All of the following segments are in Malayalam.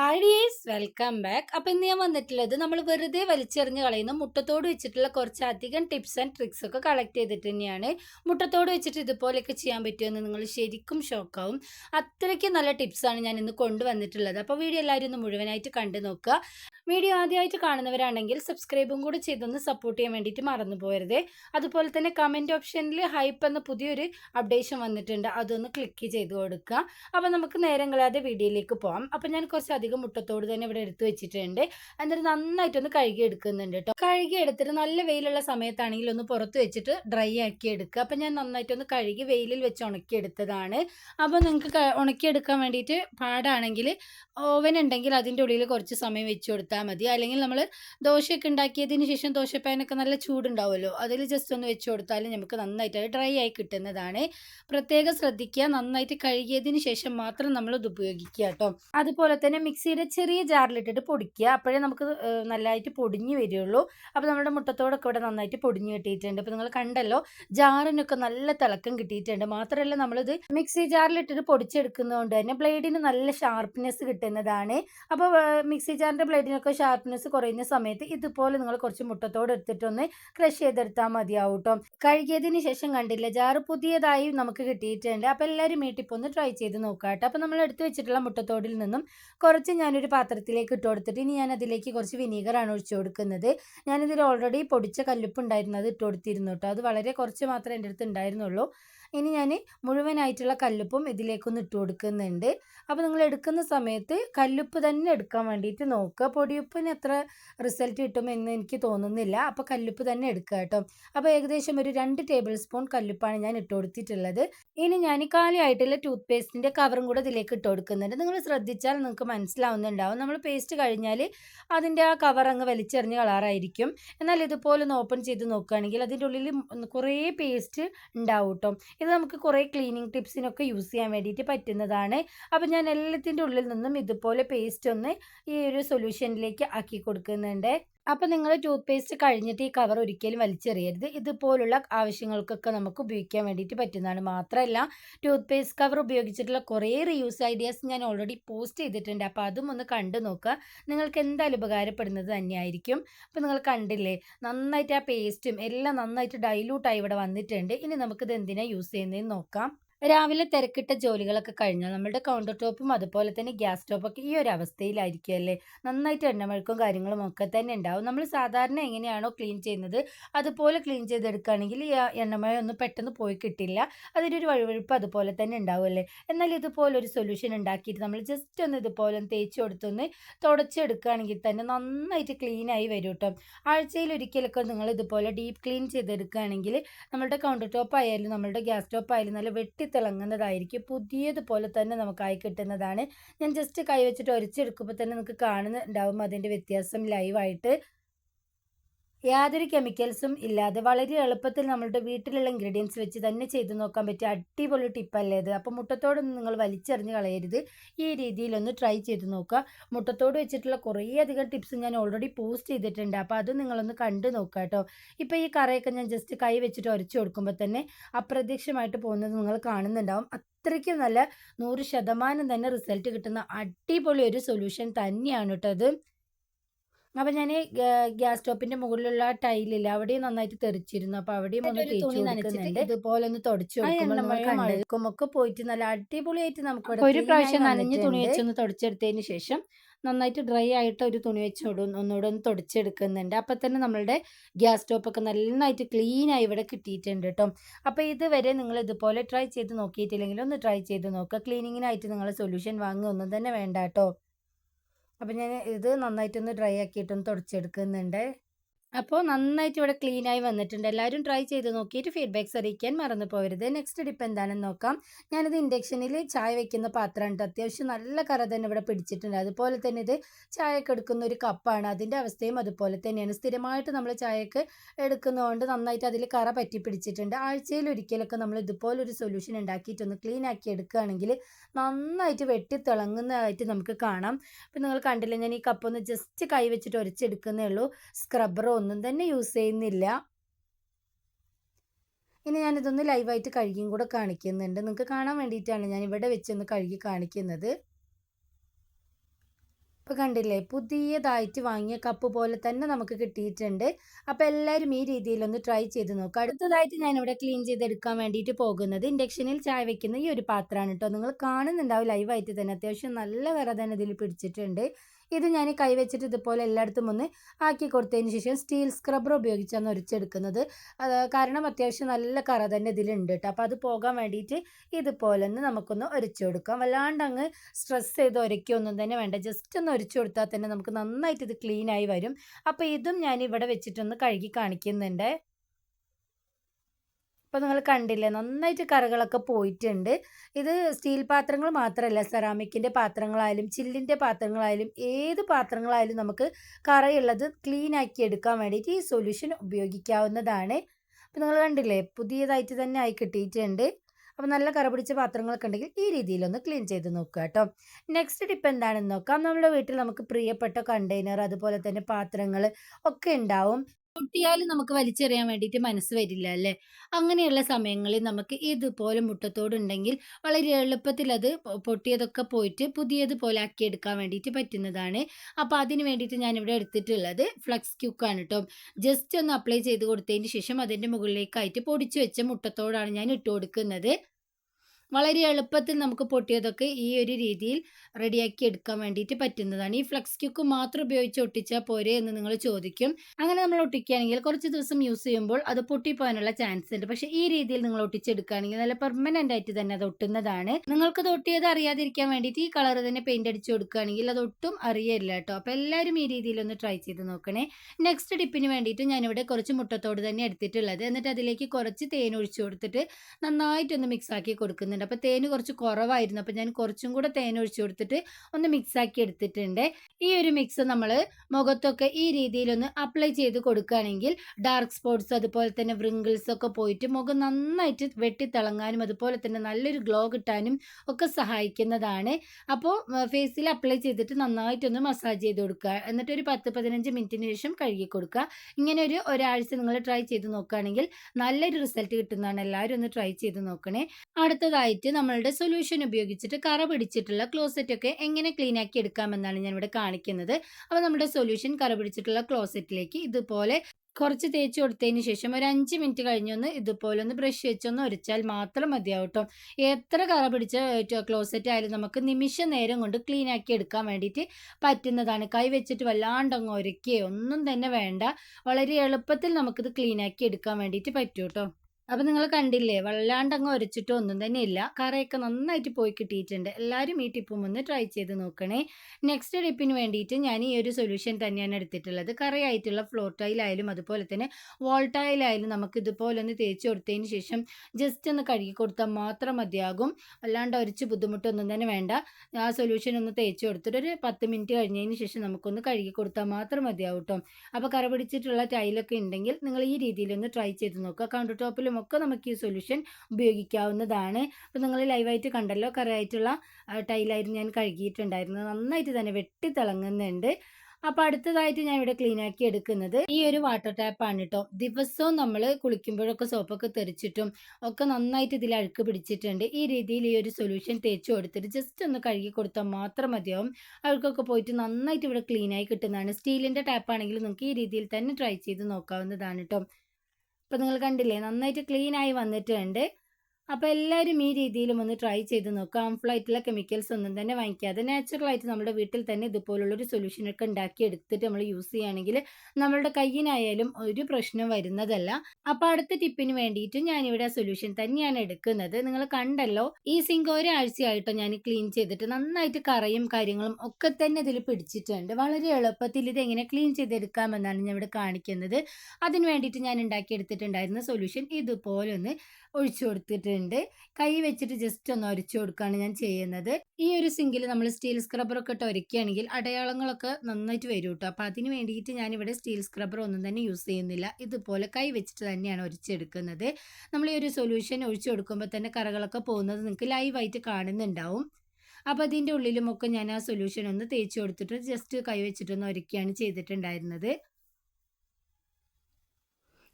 ഹായ് ഡിയേഴ്സ് വെൽക്കം ബാക്ക് അപ്പം ഇന്ന് ഞാൻ വന്നിട്ടുള്ളത് നമ്മൾ വെറുതെ വലിച്ചെറിഞ്ഞ് കളയുന്ന മുട്ടത്തോട് വെച്ചിട്ടുള്ള കുറച്ചധികം ടിപ്സ് ആൻഡ് ട്രിക്സ് ഒക്കെ കളക്ട് ചെയ്തിട്ട് തന്നെയാണ്. മുട്ടത്തോട് വെച്ചിട്ട് ഇതുപോലെയൊക്കെ ചെയ്യാൻ പറ്റുമെന്ന് നിങ്ങൾ ശരിക്കും ഷോക്കാവും അത്രയ്ക്ക് നല്ല ടിപ്സാണ് ഞാൻ ഇന്ന് കൊണ്ടുവന്നിട്ടുള്ളത്. അപ്പോൾ വീഡിയോ എല്ലാവരും ഒന്ന് മുഴുവനായിട്ട് കണ്ടു നോക്കുക. വീഡിയോ ആദ്യമായിട്ട് കാണുന്നവരാണെങ്കിൽ സബ്സ്ക്രൈബും കൂടി ചെയ്തൊന്ന് സപ്പോർട്ട് ചെയ്യാൻ വേണ്ടിയിട്ട് മറന്നു പോരുത് അതുപോലെ തന്നെ കമന്റ് ഓപ്ഷനിൽ ഹൈപ്പ് എന്ന പുതിയൊരു അപ്ഡേഷൻ വന്നിട്ടുണ്ട്. അതൊന്ന് ക്ലിക്ക് ചെയ്ത് കൊടുക്കുക. അപ്പോൾ നമുക്ക് നേരം കളയാതെ വീഡിയോയിലേക്ക് പോകാം അപ്പോൾ ഞാൻ കുറച്ചധികം മുട്ടത്തോട് തന്നെ ഇവിടെ എടുത്ത് വെച്ചിട്ടുണ്ട്. എന്നിട്ട് നന്നായിട്ടൊന്ന് കഴുകി എടുക്കുന്നുണ്ട് കേട്ടോ കഴുകി എടുത്തിട്ട് നല്ല വെയിലുള്ള സമയത്താണെങ്കിൽ ഒന്ന് പുറത്ത് വെച്ചിട്ട് ഡ്രൈ ആക്കി എടുക്കുക. അപ്പോൾ ഞാൻ നന്നായിട്ടൊന്ന് കഴുകി വെയിലിൽ വെച്ച് ഉണക്കി എടുത്തതാണ്. അപ്പോൾ നിങ്ങൾക്ക് ഉണക്കിയെടുക്കാൻ വേണ്ടിയിട്ട് പാടാണെങ്കിൽ ഓവൻ ഉണ്ടെങ്കിൽ അതിന്റെ ഉള്ളിൽ കുറച്ച് സമയം വെച്ച് കൊടുത്താൽ മതി. അല്ലെങ്കിൽ നമ്മൾ ദോശയൊക്കെ ഉണ്ടാക്കിയതിന് ശേഷം ദോശപ്പാനൊക്കെ നല്ല ചൂടുണ്ടാവുമല്ലോ. അതിൽ ജസ്റ്റ് ഒന്ന് വെച്ച് കൊടുത്താൽ നമുക്ക് നന്നായിട്ട് അത് ഡ്രൈ ആയി കിട്ടുന്നതാണ്. പ്രത്യേകം ശ്രദ്ധിക്കുക. നന്നായിട്ട് കഴുകിയതിന് ശേഷം മാത്രം നമ്മൾ ഇത് ഉപയോഗിക്കുക കേട്ടോ. അതുപോലെ തന്നെ മിക്സിയുടെ ചെറിയ ജാറിലിട്ടിട്ട് പൊടിക്കുക. അപ്പോഴേ നമുക്ക് നല്ലതായിട്ട് പൊടിഞ്ഞു വരികയുള്ളൂ അപ്പോൾ നമ്മുടെ മുട്ടത്തോടൊക്കെ ഇവിടെ നന്നായിട്ട് പൊടിഞ്ഞു കിട്ടിയിട്ടുണ്ട്. അപ്പോൾ നിങ്ങൾ കണ്ടല്ലോ ജാറിനൊക്കെ നല്ല തിളക്കം കിട്ടിയിട്ടുണ്ട്. മാത്രമല്ല നമ്മളിത് മിക്സി ജാറിലിട്ടിട്ട് പൊടിച്ചെടുക്കുന്നതുകൊണ്ട് തന്നെ ബ്ലേഡിന് നല്ല ഷാർപ്പ്നെസ് കിട്ടുന്നതാണ്. അപ്പോൾ മിക്സി ജാറിന്റെ ബ്ലേഡിനൊക്കെ ഷാർപ്നെസ് കുറയുന്ന സമയത്ത് ഇതുപോലെ നിങ്ങൾ കുറച്ച് മുട്ടത്തോട് എടുത്തിട്ടൊന്ന് ക്രഷ് ചെയ്തെടുത്താൽ മതിയാവും കേട്ടോ കഴുകിയതിന് ശേഷം കണ്ടില്ല ജാറ് പുതിയതായി നമുക്ക് കിട്ടിയിട്ടുണ്ട്. അപ്പോൾ എല്ലാവരും വീട്ടിപ്പോൾ ഒന്ന് ട്രൈ ചെയ്ത് നോക്കാം കേട്ടോ അപ്പോൾ നമ്മൾ എടുത്തു വെച്ചിട്ടുള്ള മുട്ടത്തോടിൽ നിന്നും കുറച്ച് ഞാനൊരു പാത്രത്തിലേക്ക് ഇട്ട് കൊടുത്തിട്ട് ഇനി ഞാൻ അതിലേക്ക് കുറച്ച് വിനീഗറാണ് ഒഴിച്ചു കൊടുക്കുന്നത്. ഞാനിതിൽ ഓൾറെഡി പൊടിച്ച കല്ലുപ്പ് ഉണ്ടായിരുന്നത് ഇട്ട് കൊടുത്തിരുന്നു കേട്ടോ. അത് വളരെ കുറച്ച് മാത്രമേ എന്റെ അടുത്ത് ഉണ്ടായിരുന്നുള്ളൂ. ഇനി ഞാൻ മുഴുവനായിട്ടുള്ള കല്ലുപ്പും ഇതിലേക്കൊന്ന് ഇട്ട് കൊടുക്കുന്നുണ്ട്. അപ്പോൾ നിങ്ങൾ എടുക്കുന്ന സമയത്ത് കല്ലുപ്പ് തന്നെ എടുക്കാൻ വേണ്ടിയിട്ട് നോക്കുക. പൊടിയുപ്പിന് എത്ര റിസൾട്ട് കിട്ടുമെന്ന് എനിക്ക് തോന്നുന്നില്ല. അപ്പോൾ കല്ലുപ്പ് തന്നെ എടുക്കുക കേട്ടോ. അപ്പോൾ ഏകദേശം ഒരു രണ്ട് ടേബിൾ സ്പൂൺ കല്ലുപ്പാണ് ഞാൻ ഇട്ട് കൊടുത്തിട്ടുള്ളത്. ഇനി ഞാൻ കാലിയായിട്ടുള്ള ടൂത്ത് പേസ്റ്റിന്റെ കവറും കൂടെ ഇതിലേക്ക് ഇട്ട് കൊടുക്കുന്നുണ്ട്. നിങ്ങൾ ശ്രദ്ധിച്ചാൽ നിങ്ങൾക്ക് മനസ്സിലാവുന്നുണ്ടാവും. നമ്മൾ പേസ്റ്റ് കഴിഞ്ഞാൽ അതിന്റെ ആ കവർ അങ്ങ് വലിച്ചെറിഞ്ഞ് കളറായിരിക്കും എന്നാൽ ഇതുപോലെ ഒന്ന് ഓപ്പൺ ചെയ്ത് നോക്കുകയാണെങ്കിൽ അതിന്റെ ഉള്ളിൽ കുറേ പേസ്റ്റ് ഉണ്ടാവും കേട്ടോ. ഇത് നമുക്ക് കുറേ ക്ലീനിങ് ടിപ്സിനൊക്കെ യൂസ് ചെയ്യാൻ വേണ്ടിയിട്ട് പറ്റുന്നതാണ്. അപ്പോൾ ഞാൻ എല്ലാത്തിന്റെ ഉള്ളിൽ നിന്നും ഇതുപോലെ പേസ്റ്റ് ഒന്ന് ഈ ഒരു സൊല്യൂഷനിലേക്ക് ആക്കി കൊടുക്കുന്നുണ്ട്. അപ്പോൾ നിങ്ങൾ ടൂത്ത് പേസ്റ്റ് കഴിഞ്ഞിട്ട് ഈ കവർ ഒരിക്കലും വലിച്ചെറിയരുത്. ഇതുപോലുള്ള ആവശ്യങ്ങൾക്കൊക്കെ നമുക്ക് ഉപയോഗിക്കാൻ വേണ്ടിയിട്ട് പറ്റുന്നതാണ്. മാത്രമല്ല ടൂത്ത് പേസ്റ്റ് കവർ ഉപയോഗിച്ചിട്ടുള്ള കുറേ റീയൂസ് ഐഡിയാസ് ഞാൻ ഓൾറെഡി പോസ്റ്റ് ചെയ്തിട്ടുണ്ട്. അപ്പോൾ അതും ഒന്ന് കണ്ടു നോക്കുക. നിങ്ങൾക്ക് എന്തായാലും ഉപകാരപ്പെടുന്നത് തന്നെയായിരിക്കും. അപ്പോൾ നിങ്ങൾ കണ്ടില്ലേ നന്നായിട്ട് ആ പേസ്റ്റും എല്ലാം നന്നായിട്ട് ഡൈലൂട്ടായി ഇവിടെ വന്നിട്ടുണ്ട്. ഇനി നമുക്കിത് എന്തിനാണ് യൂസ് ചെയ്യുന്നതെന്ന് നോക്കാം. രാവിലെ തിരക്കിട്ട ജോലികളൊക്കെ കഴിഞ്ഞാൽ നമ്മുടെ കൗണ്ടർ ടോപ്പും അതുപോലെ തന്നെ ഗ്യാസ് ടോപ്പൊക്കെ ഈ ഒരു അവസ്ഥയിലായിരിക്കും അല്ലേ? നന്നായിട്ട് എണ്ണമഴുക്കും കാര്യങ്ങളും ഒക്കെ തന്നെ ഉണ്ടാവും. നമ്മൾ സാധാരണ എങ്ങനെയാണോ ക്ലീൻ ചെയ്യുന്നത്? അതുപോലെ ക്ലീൻ ചെയ്തെടുക്കുകയാണെങ്കിൽ ഈ എണ്ണമഴ ഒന്നും പെട്ടെന്ന് പോയി കിട്ടില്ല. അതിനൊരു വഴുവഴുപ്പ് അതുപോലെ തന്നെ ഉണ്ടാവുമല്ലേ എന്നാൽ ഇതുപോലെ ഒരു സൊല്യൂഷൻ ഉണ്ടാക്കിയിട്ട് നമ്മൾ ജസ്റ്റ് ഒന്ന് ഇതുപോലെ തേച്ച് കൊടുത്തൊന്ന് തുടച്ചെടുക്കുകയാണെങ്കിൽ തന്നെ നന്നായിട്ട് ക്ലീൻ ആയി വരും കേട്ടോ ആഴ്ചയിൽ ഒരിക്കലൊക്കെ നിങ്ങൾ ഇതുപോലെ ഡീപ്പ് ക്ലീൻ ചെയ്തെടുക്കുകയാണെങ്കിൽ നമ്മുടെ കൗണ്ടർ ടോപ്പ് ആയാലും നമ്മുടെ ഗ്യാസ് ടോപ്പ് ആയാലും നല്ല വെട്ടിത്തിളങ്ങുന്നതായിരിക്കും പുതിയതുപോലെ തന്നെ നമുക്കായി കിട്ടുന്നതാണ്. ഞാൻ ജസ്റ്റ് കൈ വെച്ചിട്ട് ഒരച്ചെടുക്കുമ്പോൾ തന്നെ നിങ്ങൾക്ക് കാണുന്നുണ്ടാവും അതിന്റെ വ്യത്യാസം ലൈവായിട്ട് യാതൊരു കെമിക്കൽസും ഇല്ലാതെ വളരെ എളുപ്പത്തിൽ നമ്മളുടെ വീട്ടിലുള്ള ഇൻഗ്രീഡിയൻസ് വെച്ച് തന്നെ ചെയ്ത് നോക്കാൻ പറ്റിയ അടിപൊളി ടിപ്പല്ലേ ഇത്. അപ്പോൾ മുട്ടത്തോടൊന്നും നിങ്ങൾ വലിച്ചെറിഞ്ഞ് കളയരുത്. ഈ രീതിയിലൊന്ന് ട്രൈ ചെയ്ത് നോക്കുക. മുട്ടത്തോട് വെച്ചിട്ടുള്ള കുറേ അധികം ടിപ്സ് ഞാൻ ഓൾറെഡി പോസ്റ്റ് ചെയ്തിട്ടുണ്ട്. അപ്പോൾ അത് നിങ്ങളൊന്ന് കണ്ടു നോക്കുക കേട്ടോ. ഇപ്പോൾ ഈ കറയൊക്കെ ഞാൻ ജസ്റ്റ് കൈ വെച്ചിട്ട് ഉരച്ചു കൊടുക്കുമ്പോൾ തന്നെ അപ്രത്യക്ഷമായിട്ട് പോകുന്നത് നിങ്ങൾ കാണുന്നുണ്ടാവും. അത്രയ്ക്കും നല്ല നൂറ് ശതമാനം തന്നെ റിസൾട്ട് കിട്ടുന്ന അടിപൊളി ഒരു സൊല്യൂഷൻ തന്നെയാണ് കേട്ടോ അത് അപ്പം ഞാൻ ഗ്യാസ് സ്റ്റോപ്പിന്റെ മുകളിലുള്ള ടൈലില്ല അവിടെയും നന്നായിട്ട് തെറിച്ചിരുന്നു. അപ്പൊ അവിടെയും ഒന്ന് തേച്ചു കൊടുക്കുന്നുണ്ട്. ഇതുപോലെ ഒന്ന് തുടച്ചു നമ്മൾ ഒക്കെ പോയിട്ട് നല്ല അടിപൊളിയായിട്ട് നമുക്ക് ഒരു പ്രാവശ്യം നനഞ്ഞ് തുണി വെച്ച് വെച്ചൊന്ന് തുടച്ചെടുത്തതിന് ശേഷം നന്നായിട്ട് ഡ്രൈ ആയിട്ട് ഒരു തുണി വെച്ച് ഒന്നുകൂടെ ഒന്ന് തുടച്ചെടുക്കുന്നുണ്ട്. അപ്പം തന്നെ നമ്മളുടെ ഗ്യാസ് സ്റ്റോപ്പ് ഒക്കെ നന്നായിട്ട് ക്ലീൻ ആയി ഇവിടെ കിട്ടിയിട്ടുണ്ട് കേട്ടോ. അപ്പോൾ ഇതുവരെ നിങ്ങൾ ഇതുപോലെ ട്രൈ ചെയ്ത് നോക്കിയിട്ടില്ലെങ്കിൽ ഒന്ന് ട്രൈ ചെയ്ത് നോക്കുക ക്ലീനിങ്ങിനായിട്ട് നിങ്ങൾ സൊല്യൂഷൻ വാങ്ങുക ഒന്നും തന്നെ വേണ്ട കേട്ടോ. അപ്പം ഞാൻ ഇത് നന്നായിട്ടൊന്ന് ഡ്രൈ ആക്കിയിട്ടൊന്ന് തുടച്ചെടുക്കുന്നുണ്ട്. അപ്പോൾ നന്നായിട്ട് ഇവിടെ ക്ലീൻ ആയി വന്നിട്ടുണ്ട്. എല്ലാവരും ട്രൈ ചെയ്ത് നോക്കിയിട്ട് ഫീഡ്ബാക്ക്സ് അറിയിക്കാൻ മറന്നു പോകരുത്. നെക്സ്റ്റ് ഡിപ്പ് എന്താണെന്ന് നോക്കാം. ഞാനിത് ഇൻഡക്ഷനിൽ ചായ വെക്കുന്ന പാത്രമുണ്ട് അത്യാവശ്യം നല്ല കറ തന്നെ ഇവിടെ പിടിച്ചിട്ടുണ്ട്. അതുപോലെ തന്നെ ഇത് ചായക്ക് എടുക്കുന്ന ഒരു കപ്പാണ്. അതിന്റെ അവസ്ഥയും അതുപോലെ തന്നെയാണ്. സ്ഥിരമായിട്ട് നമ്മൾ ചായക്ക് എടുക്കുന്നതുകൊണ്ട് നന്നായിട്ട് അതിൽ കറ പറ്റി പിടിച്ചിട്ടുണ്ട്. ആഴ്ചയിൽ ഒരിക്കലൊക്കെ നമ്മൾ ഇതുപോലൊരു സൊല്യൂഷൻ ഉണ്ടാക്കിയിട്ടൊന്ന് ക്ലീൻ ആക്കി എടുക്കുകയാണെങ്കിൽ നന്നായിട്ട് വെട്ടി തിളങ്ങുന്നതായിട്ട് നമുക്ക് കാണാം. അപ്പം നിങ്ങൾ കണ്ടില്ല ഞാൻ ഈ കപ്പൊന്ന് ജസ്റ്റ് കൈ വെച്ചിട്ട് ഉരച്ചെടുക്കുന്നേ ഉള്ളൂ. സ്ക്രബ്ബറോ ഒന്നും തന്നെ യൂസ് ചെയ്യുന്നില്ല. ഇനി ഞാനിതൊന്ന് ലൈവായിട്ട് കഴുകിയും കൂടെ കാണിക്കുന്നുണ്ട്. നിങ്ങൾക്ക് കാണാൻ വേണ്ടിയിട്ടാണ് ഞാൻ ഇവിടെ വെച്ചൊന്ന് കഴുകി കാണിക്കുന്നത്. ഇപ്പോൾ കണ്ടില്ലേ പുതിയതായിട്ട് വാങ്ങിയ കപ്പ് പോലെ തന്നെ നമുക്ക് കിട്ടിയിട്ടുണ്ട്. അപ്പോൾ എല്ലാവരും ഈ രീതിയിലൊന്ന് ട്രൈ ചെയ്ത് നോക്കുക അടുത്തതായിട്ട് ഞാനിവിടെ ക്ലീൻ ചെയ്തെടുക്കാൻ വേണ്ടിയിട്ട് പോകുന്നത് ഇൻഡക്ഷനിൽ ചായ വെക്കുന്ന ഈ ഒരു പാത്രമാണ് കേട്ടോ. നിങ്ങൾ കാണുന്നുണ്ടാവും ലൈവായിട്ട് തന്നെ. അത്യാവശ്യം നല്ല വിറ തന്നെ ഇതിൽ പിടിച്ചിട്ടുണ്ട്. ഇത് ഞാൻ കൈവച്ചിട്ട് ഇതുപോലെ എല്ലായിടത്തും ഒന്ന് ആക്കി കൊടുത്തതിന് ശേഷം സ്റ്റീൽ സ്ക്രബ്ബർ ഉപയോഗിച്ചാണ് ഒരിച്ചെടുക്കുന്നത്. കാരണം അത്യാവശ്യം നല്ല കറ തന്നെ ഇതിലുണ്ട് കേട്ടോ അപ്പോൾ അത് പോകാൻ വേണ്ടിയിട്ട് ഇതുപോലെ ഒന്ന് നമുക്കൊന്ന് ഒരച്ചു കൊടുക്കാം. വല്ലാണ്ട് അങ്ങ് സ്ട്രെസ് ചെയ്ത് ഒരയ്ക്കൊന്നും തന്നെ വേണ്ട. ജസ്റ്റ് ഒന്ന് ഒരച്ചു കൊടുത്താൽ തന്നെ നമുക്ക് നന്നായിട്ട് ഇത് ക്ലീനായി വരും. അപ്പോൾ ഇതും ഞാൻ ഇവിടെ വെച്ചിട്ടൊന്ന് കഴുകി കാണിക്കുന്നുണ്ട്. ഇപ്പോൾ നിങ്ങൾ കണ്ടില്ലേ നന്നായിട്ട് കറകളൊക്കെ പോയിട്ടുണ്ട്. ഇത് സ്റ്റീൽ പാത്രങ്ങൾ മാത്രമല്ല സെറാമിക്കിന്റെ പാത്രങ്ങളായാലും ചില്ലിന്റെ പാത്രങ്ങളായാലും ഏത് പാത്രങ്ങളായാലും നമുക്ക് കറയുള്ളത് ക്ലീൻ ആക്കി എടുക്കാൻ വേണ്ടിയിട്ട് ഈ സൊല്യൂഷൻ ഉപയോഗിക്കാവുന്നതാണ്. അപ്പോൾ നിങ്ങൾ കണ്ടില്ലേ പുതിയതായിട്ട് തന്നെ ആയി കിട്ടിയിട്ടുണ്ട്. അപ്പോൾ നല്ല കറ പിടിച്ച പാത്രങ്ങളൊക്കെ ഉണ്ടെങ്കിൽ ഈ രീതിയിലൊന്ന് ക്ലീൻ ചെയ്ത് നോക്കുക കേട്ടോ. നെക്സ്റ്റ് ടിപ്പ് എന്താണെന്ന് നോക്കാം. നമ്മുടെ വീട്ടിൽ നമുക്ക് പ്രിയപ്പെട്ട കണ്ടെയ്നർ അതുപോലെ തന്നെ പാത്രങ്ങൾ ഒക്കെ ഉണ്ടാവും. പൊട്ടിയാലും നമുക്ക് വലിച്ചെറിയാൻ വേണ്ടിയിട്ട് മനസ്സ് വരില്ല അല്ലേ? അങ്ങനെയുള്ള സമയങ്ങളിൽ നമുക്ക് ഇതുപോലെ മുട്ടത്തോടുണ്ടെങ്കിൽ വളരെ എളുപ്പത്തിൽ അത് പൊട്ടിയതൊക്കെ പോയിട്ട് പുതിയതുപോലെ ആക്കിയെടുക്കാൻ വേണ്ടിയിട്ട് പറ്റുന്നതാണ്. അപ്പോൾ അതിന് വേണ്ടിയിട്ട് ഞാനിവിടെ എടുത്തിട്ടുള്ളത് ഫ്ലക്സ് ക്യൂക്കാണ് കേട്ടോ ജസ്റ്റ് ഒന്ന് അപ്ലൈ ചെയ്ത് കൊടുത്തതിന് ശേഷം അതിന്റെ മുകളിലേക്കായിട്ട് പൊടിച്ചു വെച്ച മുട്ടത്തോടാണ് ഞാൻ ഇട്ട് കൊടുക്കുന്നത്. വളരെ എളുപ്പത്തിൽ നമുക്ക് പൊട്ടിയതൊക്കെ ഈ ഒരു രീതിയിൽ റെഡിയാക്കി എടുക്കാൻ വേണ്ടിയിട്ട് പറ്റുന്നതാണ്. ഈ ഫ്ലക്സ് ക്യൂക്ക് മാത്രം ഉപയോഗിച്ച് ഒട്ടിച്ചാൽ പോരെ എന്ന് നിങ്ങൾ ചോദിക്കും. അങ്ങനെ നമ്മൾ ഒട്ടിക്കുകയാണെങ്കിൽ കുറച്ച് ദിവസം യൂസ് ചെയ്യുമ്പോൾ അത് പൊട്ടിപ്പോകാനുള്ള ചാൻസ് ഉണ്ട്. പക്ഷേ ഈ രീതിയിൽ നിങ്ങൾ ഒട്ടിച്ചെടുക്കുകയാണെങ്കിൽ നല്ല പെർമനന്റ് ആയിട്ട് തന്നെ അത് ഒട്ടുന്നതാണ്. നിങ്ങൾക്ക് അത് ഒട്ടിയത് അറിയാതിരിക്കാൻ വേണ്ടിയിട്ട് ഈ കളർ തന്നെ പെയിന്റ് അടിച്ച് കൊടുക്കുകയാണെങ്കിൽ അത് ഒട്ടും അറിയില്ല കേട്ടോ. അപ്പോൾ എല്ലാവരും ഈ രീതിയിൽ ഒന്ന് ട്രൈ ചെയ്ത് നോക്കണേ. നെക്സ്റ്റ് ടിപ്പിന് വേണ്ടിയിട്ട് ഞാനിവിടെ കുറച്ച് മുട്ടത്തോട് തന്നെ എടുത്തിട്ടുള്ളത്. എന്നിട്ട് അതിലേക്ക് കുറച്ച് തേൻ ഒഴിച്ചു കൊടുത്തിട്ട് നന്നായിട്ടൊന്ന് മിക്സ് ആക്കി കൊടുക്കുന്നുണ്ട്. എടുത്തിട്ടുണ്ട് അപ്പോൾ തേന് കുറച്ച് കുറവായിരുന്നു. അപ്പോൾ ഞാൻ കുറച്ചും കൂടെ തേൻ ഒഴിച്ചു കൊടുത്തിട്ട് ഒന്ന് മിക്സ് ആക്കി എടുത്തിട്ടുണ്ട്. ഈ ഒരു മിക്സ് നമ്മൾ മുഖത്തൊക്കെ ഈ രീതിയിലൊന്ന് അപ്ലൈ ചെയ്ത് കൊടുക്കുകയാണെങ്കിൽ ഡാർക്ക് സ്പോട്ട്സ് അതുപോലെ തന്നെ വ്രിങ്കിൾസ് ഒക്കെ പോയിട്ട് മുഖം നന്നായിട്ട് വെട്ടിത്തിളങ്ങാനും അതുപോലെ തന്നെ നല്ലൊരു ഗ്ലോ കിട്ടാനും ഒക്കെ സഹായിക്കുന്നതാണ്. അപ്പോൾ ഫേസിൽ അപ്ലൈ ചെയ്തിട്ട് നന്നായിട്ടൊന്ന് മസാജ് ചെയ്ത് കൊടുക്കുക. എന്നിട്ട് ഒരു പത്ത് പതിനഞ്ച് മിനിറ്റിന് ശേഷം കഴുകി കൊടുക്കുക. ഇങ്ങനെ ഒരു ഒരാഴ്ച നിങ്ങൾ ട്രൈ ചെയ്ത് നോക്കുകയാണെങ്കിൽ നല്ലൊരു റിസൾട്ട് കിട്ടുന്നതാണ്. എല്ലാവരും ഒന്ന് ട്രൈ ചെയ്ത് നോക്കണേ. അടുത്തതായി ആയിട്ട് നമ്മളുടെ സൊല്യൂഷൻ ഉപയോഗിച്ചിട്ട് കറ പിടിച്ചിട്ടുള്ള ക്ലോസറ്റ് ഒക്കെ എങ്ങനെ ക്ലീൻ ആക്കി എടുക്കാമെന്നാണ് ഞാൻ ഇവിടെ കാണിക്കുന്നത്. അപ്പോൾ നമ്മുടെ സൊല്യൂഷൻ കറ പിടിച്ചിട്ടുള്ള ക്ലോസറ്റിലേക്ക് ഇതുപോലെ കുറച്ച് തേച്ച് കൊടുത്തതിന് ശേഷം ഒരു അഞ്ച് മിനിറ്റ് കഴിഞ്ഞൊന്ന് ഇതുപോലെ ഒന്ന് ബ്രഷ് വെച്ചൊന്ന് ഒരച്ചാൽ മാത്രം മതിയാവും കേട്ടോ. എത്ര കറ പിടിച്ച ക്ലോസറ്റ് ആയാലും നമുക്ക് നിമിഷ നേരം കൊണ്ട് ക്ലീൻ ആക്കി എടുക്കാൻ വേണ്ടിയിട്ട് പറ്റുന്നതാണ്. കൈ വെച്ചിട്ട് വല്ലാണ്ട് അങ്ങ് ഒരക്കുകയോ ഒന്നും തന്നെ വേണ്ട. വളരെ എളുപ്പത്തിൽ നമുക്കിത് ക്ലീൻ ആക്കി എടുക്കാൻ വേണ്ടിയിട്ട് പറ്റും കേട്ടോ. അപ്പോൾ നിങ്ങൾ കണ്ടില്ലേ വല്ലാണ്ട് അങ്ങ് ഒരച്ചിട്ടോ ഒന്നും തന്നെ ഇല്ല. കറയൊക്കെ നന്നായിട്ട് പോയി കിട്ടിയിട്ടുണ്ട്. എല്ലാവരും ഈ ടിപ്പും ഒന്ന് ട്രൈ ചെയ്ത് നോക്കണേ. നെക്സ്റ്റ് ടിപ്പിന് വേണ്ടിയിട്ട് ഞാൻ ഈ ഒരു സൊല്യൂഷൻ തന്നെയാണ് എടുത്തിട്ടുള്ളത്. കറയായിട്ടുള്ള ഫ്ലോർ ടൈലായാലും അതുപോലെ തന്നെ വോൾ ടൈലായാലും നമുക്ക് ഇതുപോലെ ഒന്ന് തേച്ച് കൊടുത്തതിന് ശേഷം ജസ്റ്റ് ഒന്ന് കഴുകി കൊടുത്താൽ മാത്രം മതിയാകും. അല്ലാണ്ട് ഒരച്ച് ബുദ്ധിമുട്ടൊന്നും തന്നെ വേണ്ട. ആ സൊല്യൂഷൻ ഒന്ന് തേച്ച് കൊടുത്തിട്ട് ഒരു പത്ത് മിനിറ്റ് കഴിഞ്ഞതിന് ശേഷം നമുക്കൊന്ന് കഴുകി കൊടുത്താൽ മാത്രം മതിയാവും കേട്ടോ അപ്പോൾ കറ പിടിച്ചിട്ടുള്ള ടൈലൊക്കെ ഉണ്ടെങ്കിൽ നിങ്ങൾ ഈ രീതിയിലൊന്ന് ട്രൈ ചെയ്ത് നോക്കുക. കൗണ്ടർ ടോപ്പിലും ഒക്കെ നമുക്ക് ഈ സൊല്യൂഷൻ ഉപയോഗിക്കാവുന്നതാണ്. അപ്പോൾ നിങ്ങൾ ലൈവായിട്ട് കണ്ടല്ലോ കറിയായിട്ടുള്ള ടൈലായിരുന്നു ഞാൻ കഴുകിയിട്ടുണ്ടായിരുന്നത്. നന്നായിട്ട് തന്നെ വെട്ടി തിളങ്ങുന്നുണ്ട് അപ്പോൾ അടുത്തതായിട്ട് ഞാൻ ഇവിടെ ക്ലീൻ ആക്കി എടുക്കുന്നത് ഈ ഒരു വാട്ടർ ടാപ്പാണ് കേട്ടോ ദിവസവും നമ്മൾ കുളിക്കുമ്പോഴൊക്കെ സോപ്പൊക്കെ തെറിച്ചിട്ടും ഒക്കെ നന്നായിട്ട് ഇതിൽ അഴുക്ക് പിടിച്ചിട്ടുണ്ട്. ഈ രീതിയിൽ ഈ ഒരു സൊല്യൂഷൻ തേച്ച് കൊടുത്തിട്ട് ജസ്റ്റ് ഒന്ന് കഴുകി കൊടുത്താൽ മാത്രം മതിയാവും. അഴുക്കൊക്കെ പോയിട്ട് നന്നായിട്ട് ഇവിടെ ക്ലീനായി കിട്ടുന്നതാണ്. സ്റ്റീലിന്റെ ടാപ്പാണെങ്കിൽ നിങ്ങൾക്ക് ഈ രീതിയിൽ തന്നെ ട്രൈ ചെയ്ത് നോക്കാവുന്നതാണ് കേട്ടോ ഇപ്പോൾ നിങ്ങൾ കണ്ടില്ലേ നന്നായിട്ട് ക്ലീൻ ആയി വന്നിട്ടുണ്ട്. അപ്പോൾ എല്ലാവരും ഈ രീതിയിലും ഒന്ന് ട്രൈ ചെയ്ത് നോക്കുക ഫ്ലൈറ്റിലെ കെമിക്കൽസ് ഒന്നും തന്നെ വാങ്ങിക്കാതെ നാച്ചുറലായിട്ട് നമ്മുടെ വീട്ടിൽ തന്നെ ഇതുപോലുള്ളൊരു സൊല്യൂഷനൊക്കെ ഉണ്ടാക്കി എടുത്തിട്ട് നമ്മൾ യൂസ് ചെയ്യുകയാണെങ്കിൽ നമ്മളുടെ കയ്യിനായാലും ഒരു പ്രശ്നം വരുന്നതല്ല. അപ്പോൾ അടുത്ത ടിപ്പിന് വേണ്ടിയിട്ട് ഞാനിവിടെ സൊല്യൂഷൻ തന്നെയാണ് എടുക്കുന്നത്. നിങ്ങൾ കണ്ടല്ലോ ഈ സിങ്ക് ഒരാഴ്ചയായിട്ടോ ഞാൻ ക്ലീൻ ചെയ്തിട്ട് നന്നായിട്ട് കറയും കാര്യങ്ങളും ഒക്കെ തന്നെ ഇതിൽ പിടിച്ചിട്ടുണ്ട്. വളരെ എളുപ്പത്തിൽ ഇത് എങ്ങനെ ക്ലീൻ ചെയ്തെടുക്കാമെന്നാണ് ഞാൻ ഇവിടെ കാണിക്കുന്നത്. അതിന് വേണ്ടിയിട്ട് ഞാൻ ഉണ്ടാക്കിയെടുത്തിട്ടുണ്ടായിരുന്ന സൊല്യൂഷൻ ഇതുപോലെ ഒന്ന് ഒഴിച്ചു കൊടുത്തിട്ടുണ്ട്. കൈ വെച്ചിട്ട് ജസ്റ്റ് ഒന്ന് ഒരച്ചു കൊടുക്കുകയാണ് ഞാൻ ചെയ്യുന്നത്. ഈ ഒരു സിങ്കിൽ നമ്മൾ സ്റ്റീൽ സ്ക്രബ്ബറൊക്കെ ഇട്ട് ഒരുക്കുകയാണെങ്കിൽ അടയാളങ്ങളൊക്കെ നന്നായിട്ട് വരും കേട്ടോ അപ്പോൾ അതിന് വേണ്ടിയിട്ട് ഞാനിവിടെ സ്റ്റീൽ സ്ക്രബ്ബർ ഒന്നും തന്നെ യൂസ് ചെയ്യുന്നില്ല. ഇതുപോലെ കൈ വെച്ചിട്ട് തന്നെയാണ് ഒരിച്ചെടുക്കുന്നത്. നമ്മൾ ഈ ഒരു സൊല്യൂഷൻ ഒഴിച്ചു കൊടുക്കുമ്പോൾ തന്നെ കറകളൊക്കെ പോകുന്നത് നിങ്ങൾക്ക് ലൈവായിട്ട് കാണുന്നുണ്ടാവും. അപ്പോൾ അതിന്റെ ഉള്ളിലുമൊക്കെ ഞാൻ ആ സൊല്യൂഷൻ ഒന്ന് തേച്ച് കൊടുത്തിട്ട് ജസ്റ്റ് കൈ വെച്ചിട്ടൊന്ന് ഒരുക്കുകയാണ് ചെയ്തിട്ടുണ്ടായിരുന്നത്.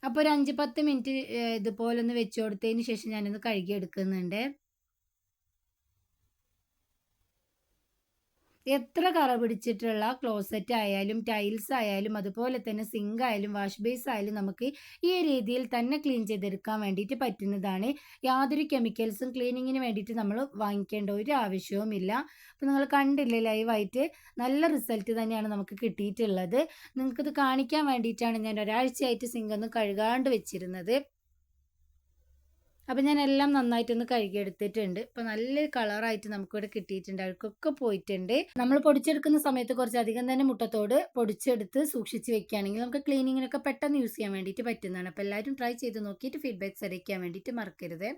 അപ്പോൾ ഒരു അഞ്ച് പത്ത് മിനിറ്റ് ഇതുപോലെ ഒന്ന് വെച്ച് കൊടുത്തതിന് ശേഷം ഞാനൊന്ന് കഴുകി എടുക്കുന്നുണ്ട്. എത്ര കറ പിടിച്ചിട്ടുള്ള ക്ലോസറ്റ് ആയാലും ടൈൽസ് ആയാലും അതുപോലെ തന്നെ സിങ്ക് ആയാലും വാഷ് ബേസ് ആയാലും നമുക്ക് ഈ രീതിയിൽ തന്നെ ക്ലീൻ ചെയ്തെടുക്കാൻ വേണ്ടിയിട്ട് പറ്റുന്നതാണ്. യാതൊരു കെമിക്കൽസും ക്ലീനിങ്ങിന് വേണ്ടിയിട്ട് നമ്മൾ വാങ്ങിക്കേണ്ട ഒരു ആവശ്യവുമില്ല. അപ്പോൾ നിങ്ങൾ കണ്ടില്ലേ ലൈവായിട്ട് നല്ല റിസൾട്ട് തന്നെയാണ് നമുക്ക് കിട്ടിയിട്ടുള്ളത്. നിങ്ങൾക്കിത് കാണിക്കാൻ വേണ്ടിയിട്ടാണ് ഞാൻ ഒരാഴ്ചയായിട്ട് സിങ്ക് ഒന്ന് കഴുകാണ്ട് വെച്ചിരുന്നത്. അപ്പം ഞാൻ എല്ലാം നന്നായിട്ടൊന്ന് കഴുകിയെടുത്തിട്ടുണ്ട്. ഇപ്പം നല്ല കളറായിട്ട് നമുക്കിവിടെ കിട്ടിയിട്ടുണ്ട്. അഴുക്കൊക്കെ പോയിട്ടുണ്ട്. നമ്മൾ പൊടിച്ചെടുക്കുന്ന സമയത്ത് കുറച്ച് അധികം തന്നെ മുട്ടത്തോട് പൊടിച്ചെടുത്ത് സൂക്ഷിച്ച് വെക്കുകയാണെങ്കിൽ നമുക്ക് ക്ലീനിങ്ങിനൊക്കെ പെട്ടെന്ന് യൂസ് ചെയ്യാൻ വേണ്ടിയിട്ട് പറ്റുന്നതാണ്. അപ്പോൾ എല്ലാവരും ട്രൈ ചെയ്ത് നോക്കിയിട്ട് ഫീഡ്ബാക്ക് അറിയിക്കാൻ വേണ്ടിയിട്ട് മറക്കരുത്.